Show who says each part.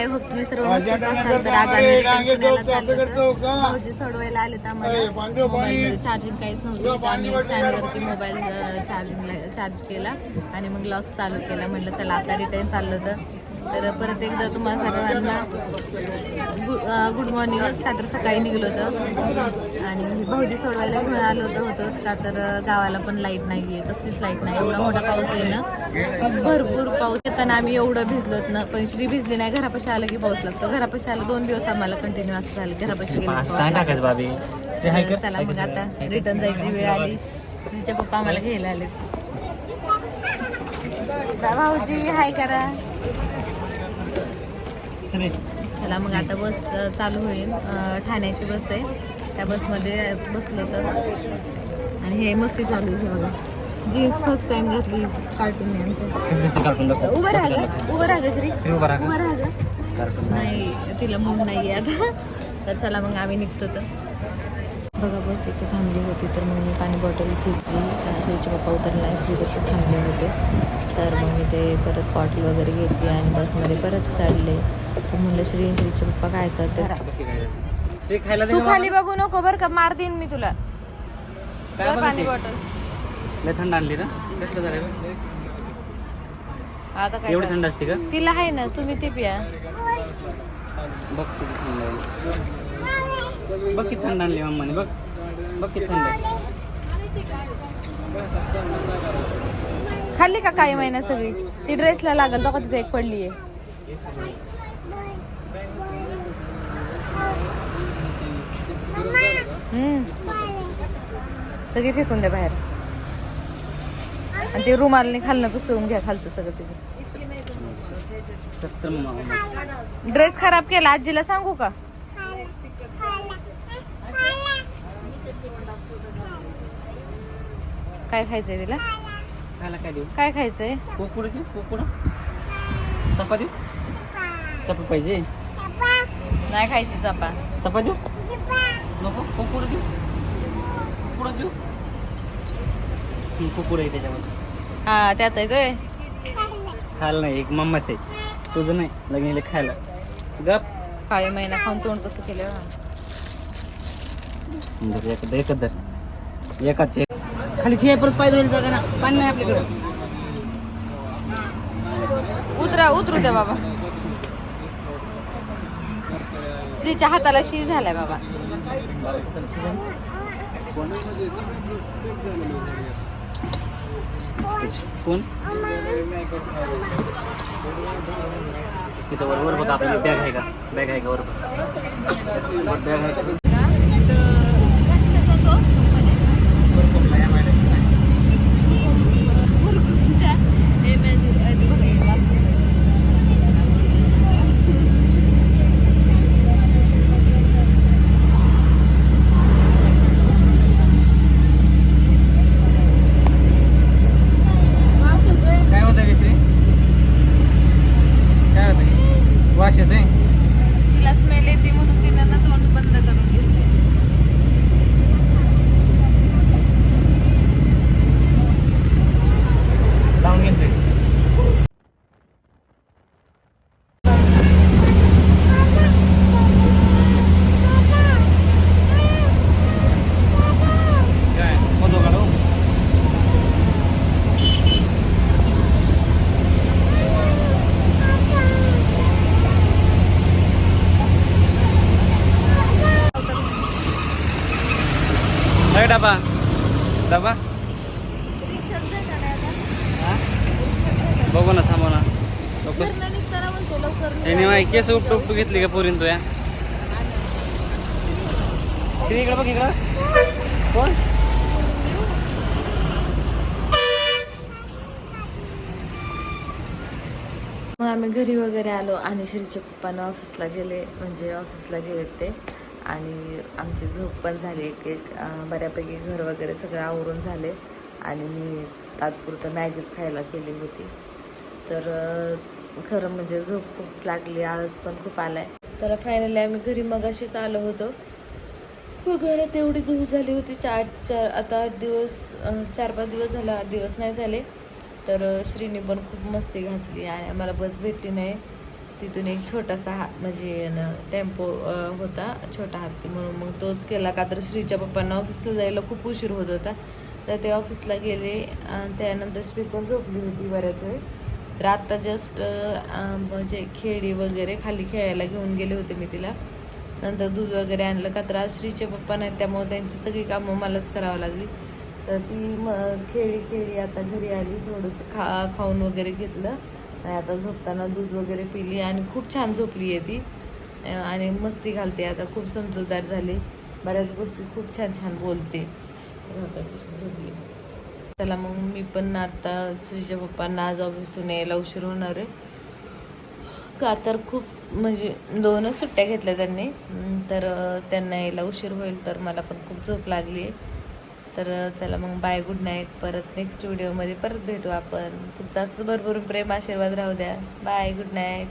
Speaker 1: I hope मी सर्व तर आज आम्ही होतो. भाऊजी सोडवायला आले तर आम्हाला मोबाईल चार्जिंग काहीच नव्हती तर आम्ही स्टँडवरती मोबाईल चार्जिंगला चार्ज केला आणि मग लॉक्स चालू केला. म्हटलं चला आता रिटर्न चाललो होतं. तर परत एकदा तुम्हाला सर्वांना गुड मॉर्निंगच का तर सकाळी निघलो होतं. आणि भाऊजी सोडवायला घेऊन आलो होतं होतं. का तर गावाला पण लाइट नाही आहे कसलीच लाइट नाही. एवढा मोठा पाऊस आहे ना की भरपूर पाऊस येताना आम्ही एवढं भिजलोत ना. पण श्री भिजली नाही घरापाशी आलं की पाऊस लागतो. घरापाशी आलं दोन दिवस आम्हाला कंटिन्यू असं झालं घरापाशी गेलं चला मग आता रिटर्न जायची वेळ आली. श्रीचे पप्पा आम्हाला घ्यायला आले भाऊजी हाय करा.
Speaker 2: चले.
Speaker 1: चला मग आता बस चालू होईल. ठाण्याची बस आहे. त्या बसमध्ये बसलो तर. आणि हे मस्ती चालू आहे बघा. जीन्स फर्स्ट टाइम घातली कार्टून. उभं राहा उभं राहा श्री.
Speaker 2: उभा राहा.
Speaker 1: नाही तिला मूड नाही आहे आता. तर चला मग आम्ही निघतो तर. बघा बस इथे थांबली होती. तर मग मी पाणी बॉटल घेतली. श्रीचे पप्पा उतरला श्री कशी थांबले होते. तर मग मी ते परत बॉटल वगैरे घेतली आणि बसमध्ये परत चढले तर म्हणलं श्री आणि श्रीचे पप्पा काय करतात?
Speaker 2: श्री खायला दे
Speaker 1: तू खाली. बघू नको बरं का मार देईन मी तुला? पाणी बॉटल.
Speaker 2: लय थंड आणली ना?
Speaker 1: आता काय
Speaker 2: एवढी
Speaker 1: कर?
Speaker 2: थंड असते का?
Speaker 1: तिला आहे ना तुम्ही ती पिया.
Speaker 2: बघ. बघ किती थंड आणली मम्माने बघ. बघ किती थंड.
Speaker 1: खाल्ली का काही महिना सगळी? ती ड्रेसला लागल तो का तिथे एक पडली आहे सगळी फेकून द्या बाहेर. आणि ते रुमालने खालनं पुसवून घ्या खालचं सगळं तिचं. ड्रेस खराब केला आजीला सांगू का? काय खायचंय तिला?
Speaker 2: खायला काय देऊ?
Speaker 1: काय खायचंय?
Speaker 2: कोकुड देऊ? कोकुड चपाती चपाती पाहिजे?
Speaker 1: नाही खायची चपा.
Speaker 2: चपाती देऊ? नको? कोकुड देऊ? कोकुड देऊ? कोकुड आहे त्याच्यामध्ये.
Speaker 1: हा त्यात आहे
Speaker 2: खायला नाही एक मम्माच आहे. तुझं नाही लग्न खायला. गप.
Speaker 1: काळी महिना खाऊन तोंड कसं केलं?
Speaker 2: धर, एक एकच एकाच एक खाली छे परत पाय धुवायला जागा ना पाणी नाही आपल्याकडं.
Speaker 1: उतरा उतरू द्या बाबा. श्रीच्या हाताला शी झालाय बाबा.
Speaker 2: कोण? तिथं वर वर बघा आपली बॅग आहे का? बॅग आहे का वर? बॅग आहे का काय होतं विश्री काय होतं वास येते
Speaker 1: तिला स्मेल येते म्हणून तिनं ना तोंड बंद करून घेतलं
Speaker 2: लावून घेतोय काय मधू काढू काय डबा डबा बघू ना थांबव ना. त्याने माही केस उपटू उपटू घेतली का पोरीन तुया? किती इकडे बघ इकडं. कोण?
Speaker 1: मग आम्ही घरी वगैरे आलो आणि श्रीच्या पप्पानं ऑफिसला गेले म्हणजे ऑफिसला गेले ते. आणि आमची झोप पण झाली. एक एक बऱ्यापैकी घर वगैरे सगळं आवरून झाले. आणि मी तात्पुरतं मॅगीच खायला केली होती. तर खरं म्हणजे झोप खूप लागली. आळस पण खूप आलाय. तर फायनली आम्ही घरी मग अशीच आलो होतो. हो, घरात एवढी धूळ झाली होती. चार चार आता आठ दिवस चार पाच दिवस झाले आठ दिवस नाही झाले. तर श्रीने पण खूप मस्ती घातली आणि आम्हाला बस भेटली नाही. तिथून एक छोटासा हात म्हणजे टेम्पो होता छोटा हत्ती म्हणून. मग तोच केला का तर श्रीच्या पप्पांना ऑफिसला जायला खूप उशीर होत होता. तर ते ऑफिसला गेले आणि त्यानंतर श्री पण झोपली होती बऱ्याच वेळ. तर आत्ता जस्ट म्हणजे खेळी वगैरे खाली खेळायला घेऊन गेले होते मी तिला. नंतर दूध वगैरे आणलं का तर आज श्रीचे पप्पा नाही त्यामुळे त्यांची सगळी कामं मलाच करावं लागली. तर ती म खेळी खेळी आता घरी आली थोडंसं खा खाऊन वगैरे घेतलं. आणि आता झोपताना दूध वगैरे पिली आणि खूप छान झोपली आहे ती. आणि मस्ती घालते. आता खूप समजूतदार झाली. बऱ्याच गोष्टी खूप छान छान बोलते. तर आता तशी झोपली. चला मग मी पण आता श्रीच्या पप्पांना आज ऑफिसून यायला उशीर होणार आहे. का तर खूप म्हणजे दोनच सुट्ट्या घेतल्या त्यांनी. तर त्यांना यायला उशीर होईल तर मला पण खूप झोप लागली आहे. तर चला मग बाय गुड नाईट परत नेक्स्ट व्हिडिओमध्ये परत भेटू आपण. तुमचं असं भरभरून प्रेम आशीर्वाद राहू द्या. Bye good night